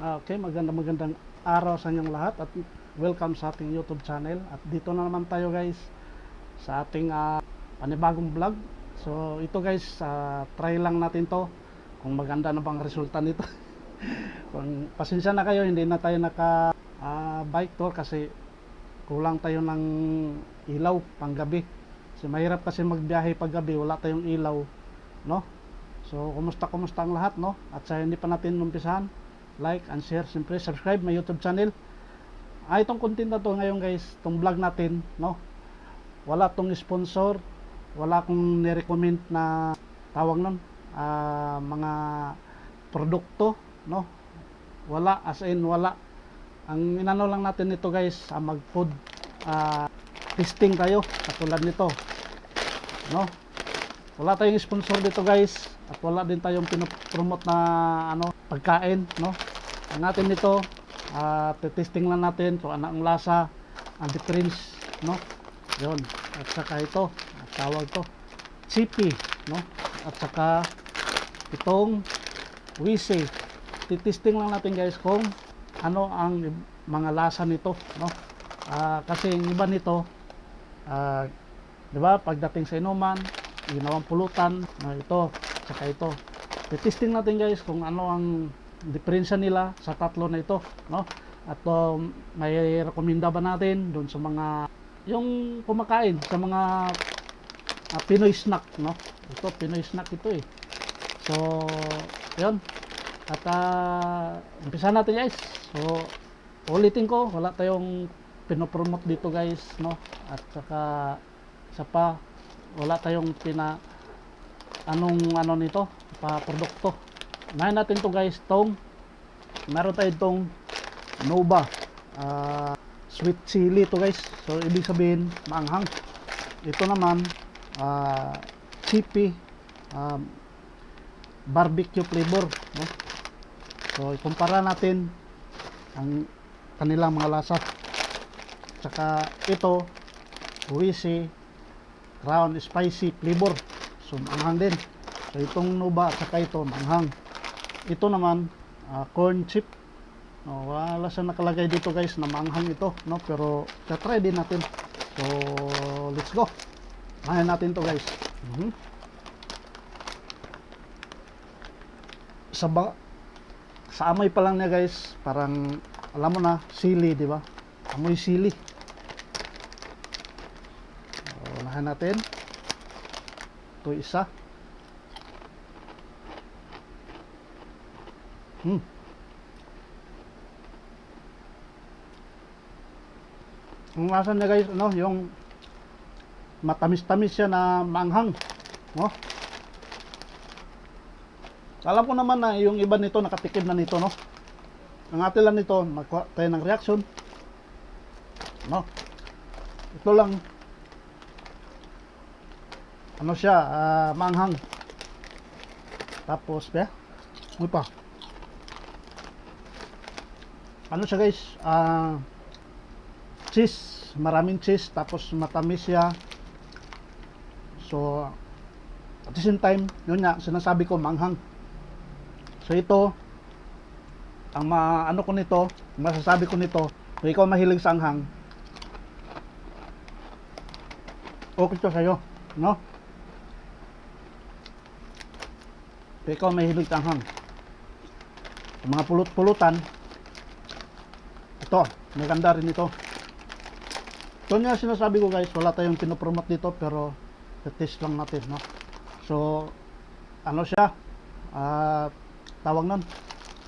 Okay, magandang magandang araw sa inyong lahat at welcome sa ating YouTube channel. At dito na naman tayo guys sa ating ah, panibagong vlog. So ito guys, ah, try lang natin to kung maganda na bang resulta nito. kung pasensya na kayo, hindi na tayo naka ah, bike tour kasi kulang tayo ng ilaw panggabi. Kasi mahirap kasi magbiyahe pag gabi, wala tayong ilaw, no? So, kumusta kumusta ang lahat, no? At sa hindi pa natin umpisahan, like and share, siyempre subscribe my YouTube channel. Ah, itong content na to ngayon guys, itong vlog natin, no? Wala tong sponsor, wala akong nirecommend na tawag nun, ah, mga produkto, no? Wala, as in wala. Ang inano lang natin nito guys, ah, mag food ah, testing tayo, katulad nito, no? Wala tayong sponsor dito guys at wala din tayong pinopromote na ano pagkain no. Ang natin nito uh, testing lang natin kung ano ang lasa, ang difference no. 'Yon. At saka ito, ang tawag to chippy no. At saka itong wisi. Titesting lang natin guys kung ano ang mga lasa nito no. Ah, kasi yung iba nito ah, 'di ba pagdating sa inuman ginawang pulutan na ito saka ito testing natin guys kung ano ang diferensya nila sa tatlo na ito no? At um, may rekomenda ba natin doon sa mga yung kumakain sa mga ah, Pinoy snack no? Ito Pinoy snack ito eh. So yun. At uh, umpisa natin guys. So ulitin ko wala tayong pinopromote dito guys no? At saka isa pa wala tayong pina anong ano nito pa produkto Unahin natin to guys. Tong meron tayo tong Nova ah, sweet chili to guys. So ibig sabihin maanghang. Ito naman ah, chippy um, barbecue flavor no? so ikumpara natin ang kanilang mga lasa. Tsaka ito wisi crown spicy flavor. So manghang din. So itong nuba at saka ito manghang ito naman ah, corn chip. No, wala sa nakalagay dito guys na manghang ito no? Pero try din natin. So let's go. Mahin natin to guys. Mhm. sa ba sa amoy pa lang niya guys parang alam mo na sili di ba? Amoy sili. So, unahin natin. Ito isa hmm. Ang lasa niya guys ano yung matamis-tamis siya na manghang no? Alam ko naman na yung iba nito nakatikim na nito no? Ang atin lang nito magkuha tayo ng reaction no? Ito lang. Ano siya ah, manghang. Tapos ba uy pa ano siya guys? Ah cheese. Maraming cheese tapos matamis siya. So at the same time yun nga sinasabi ko manghang. So ito ang ma ano ko nito masasabi ko nito kung ikaw mahilig sa anghang okay to sa'yo no? Kung ikaw mahilig sa anghang Ang mga pulot-pulutan ito maganda rin ito. Ito nga sinasabi ko guys wala tayong pinopromote dito pero test lang natin no? So ano siya? Ah tawag nun?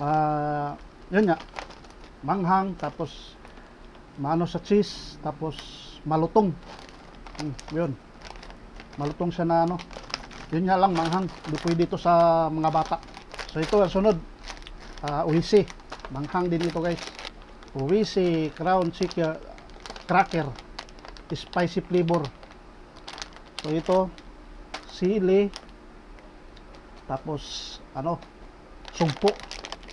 Ah yun nga. Manghang tapos maano sa cheese tapos malutong. Hmm, yun. Malutong siya na ano. Yun nga lang manghang. Hindi pwede ito sa mga bata. So ito sunod. Ah uwisi. Manghang din ito guys uwisi crown chicken cracker spicy flavor. So ito sili tapos ano sumpo.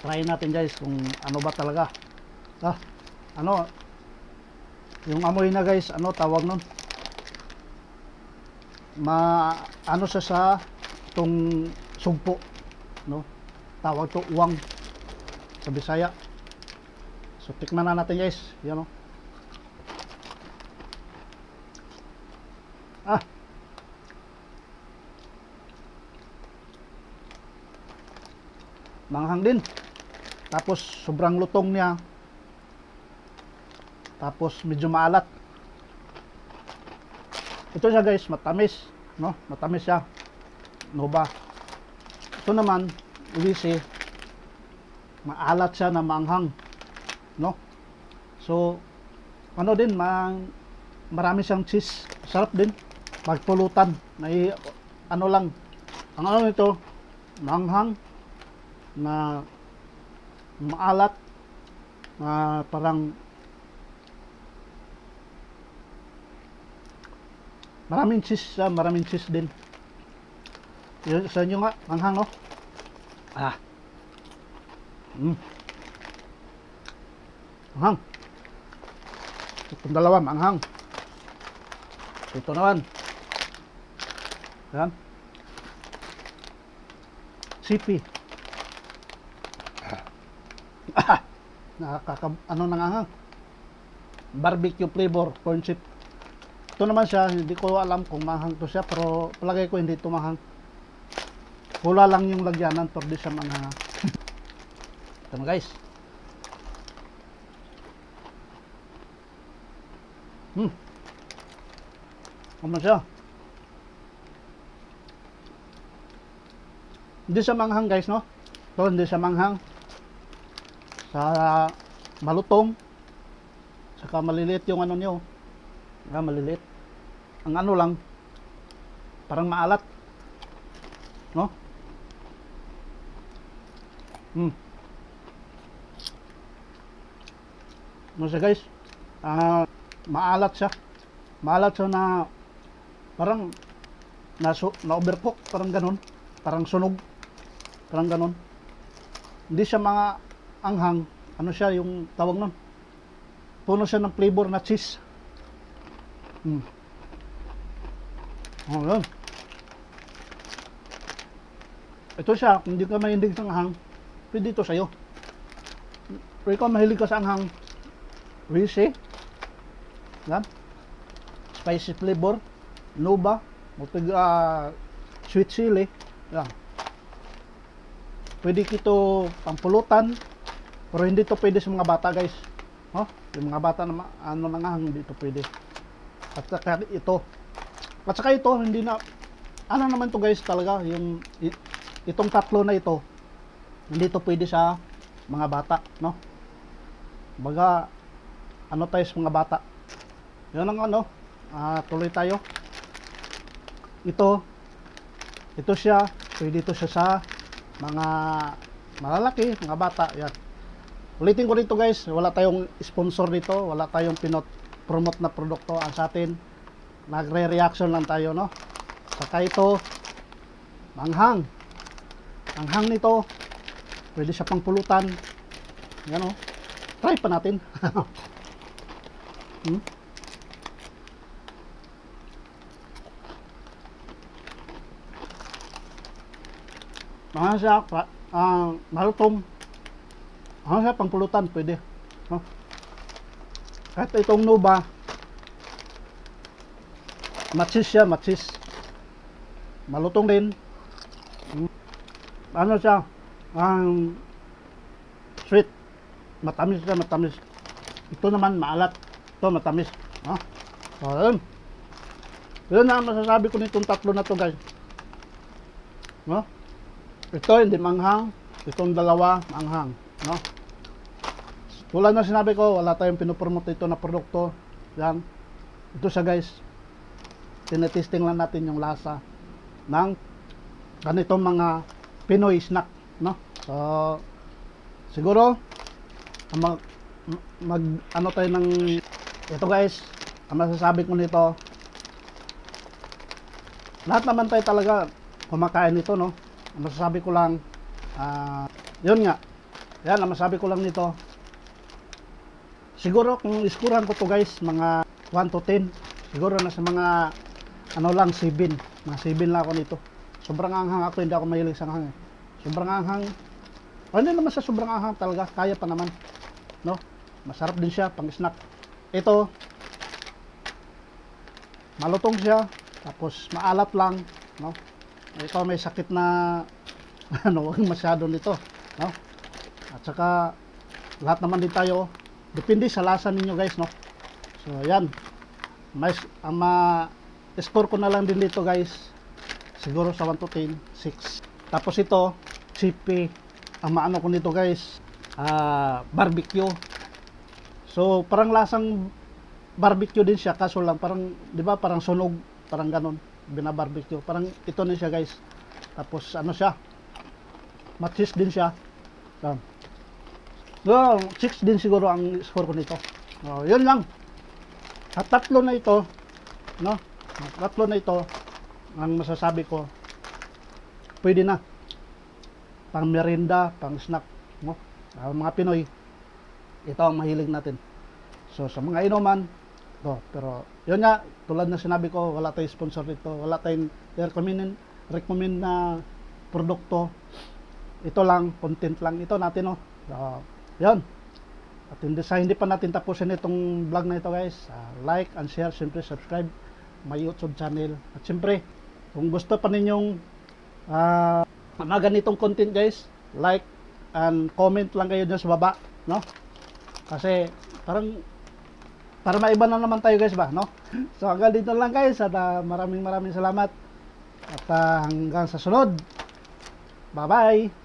Try natin guys kung ano ba talaga. Ah ano yung amoy na guys ano tawag nun? Ma ano siya sa itong sumpo no? Tawag to uwang sa Bisaya So tikman na natin guys. Yan o. Ah. Manghang din. Tapos sobrang lutong niya. Tapos medyo maalat. Ito siya guys, matamis, no? Matamis siya. No ba? Ito naman, ulisi, maalat siya na maanghang, no? So, ano din, ma marami siyang cheese. Sarap din. Magpulutan. May, ano lang, ang ano nito, maanghang, na maalat, na parang Maraming cheese siya, maraming cheese din. Yun, sa inyo nga, manghang, no? Ah. Mm. Manghang. Itong dalawa, manghang. Ito naman. Yan. Sipi. Ah. Nakaka, ano nang anghang? Barbecue flavor, corn chip. Ito naman siya, hindi ko alam kung mahang to siya, pero palagay ko hindi ito mahang. Pula lang yung lagyanan, pero di siya manghang. ito na guys. Hmm. Ano siya? Hindi siya manghang guys, no? Ito hindi siya manghang. Sa malutong. Saka maliliit yung ano niyo. Ah, maliliit. Ang ano lang, parang maalat. No? Hmm. Ano siya guys? Ah, maalat siya. Maalat siya na parang na, na overcook, parang ganun. Parang sunog. Parang ganun. Hindi siya mga anghang. Ano siya yung tawag nun? Puno siya ng flavor na cheese. Hmm. Oh, yun. Ito siya, kung hindi ka mahilig sa anghang, pwede ito sa'yo. Pero ikaw mahilig ka sa anghang, Rishi, yan, spicy flavor, Nova, mutig, ah, sweet chili, yan. Pwede kito pampulutan, pero hindi to pwede sa mga bata guys. Oh, yung mga bata na ano na nga, hindi to pwede. At saka ito. At saka ito, hindi na, ano naman to guys talaga, yung, itong tatlo na ito, hindi to pwede sa mga bata, no? Baga, ano tayo sa mga bata. Yun ang ano, ah, tuloy tayo. Ito, ito siya, pwede ito siya sa mga malalaki, mga bata, yan. Ulitin ko dito guys, wala tayong sponsor dito, wala tayong pinot promote na produkto. Ang sa atin nagre-reaction lang tayo no? Saka ito manghang. Manghang nito. Pwede siya pang pulutan. Yan o try pa natin. Hmm? Manghang siya pa- ah, malutong manghang siya pang pulutan pwede no? Kahit itong Nova, matsis siya, matsis. Malutong din. Ano siya? Ang sweet. Matamis siya, matamis. Ito naman maalat. Ito matamis. Ha? So, yun. Yun na ang masasabi ko nitong tatlo na to guys. No? Ito hindi manghang. Itong dalawa manghang. No? Tulad na sinabi ko, wala tayong pinopromote ito na produkto. Yan. Ito siya guys. Tinetesting lang natin yung lasa ng ganitong mga Pinoy snack. No? So, siguro, mag, mag ano tayo ng ito guys, ang masasabi ko nito, lahat naman tayo talaga kumakain nito, no? Masasabi ko lang, ah, yun nga, yan, ang masasabi ko lang nito, siguro kung iskuran ko to guys mga 1 to 10 siguro nasa mga ano lang 7 mga 7 lang ako nito. Sobrang anghang ako hindi ako mahilig sa anghang eh. sobrang anghang. O hindi naman sa sobrang anghang talaga. Kaya pa naman no? Masarap din siya pang snack. Ito, malutong siya, tapos maalat lang, no? Ito may sakit na ano, wag masyado nito, no? At saka lahat naman din tayo depende sa lasa ninyo guys, no? So, yan. May ang ma score ko na lang din dito guys. Siguro sa 1 to 10, 6. Tapos ito, chippy. Ang maano ko nito guys, ah barbecue. So, parang lasang barbecue din siya kaso lang parang 'di ba parang sunog parang ganon binabarbecue. Parang ito na siya guys. Tapos ano siya? Matis din siya. So, well, 6 din siguro ang score ko nito. Oh, yun lang. At tatlo na ito no? At tatlo na ito ang masasabi ko pwede na. Pang merienda pang snack no? Ang mga Pinoy ito ang mahilig natin. So sa mga inuman to pero yun nga tulad na sinabi ko wala tayong sponsor dito wala tayong recommend recommend na produkto. Ito lang content lang ito natin no? So, yun. At hindi sa hindi pa natin tapusin itong vlog na ito guys. Ah, like and share siyempre subscribe my youtube channel. At siyempre kung gusto pa ninyong ah, mga ganitong content guys like and comment lang kayo dyan sa baba no? Kasi parang para maiba na naman tayo guys ba, no? So hanggang dito lang guys at ah, maraming maraming salamat at ah, hanggang sa sunod. Bye-bye!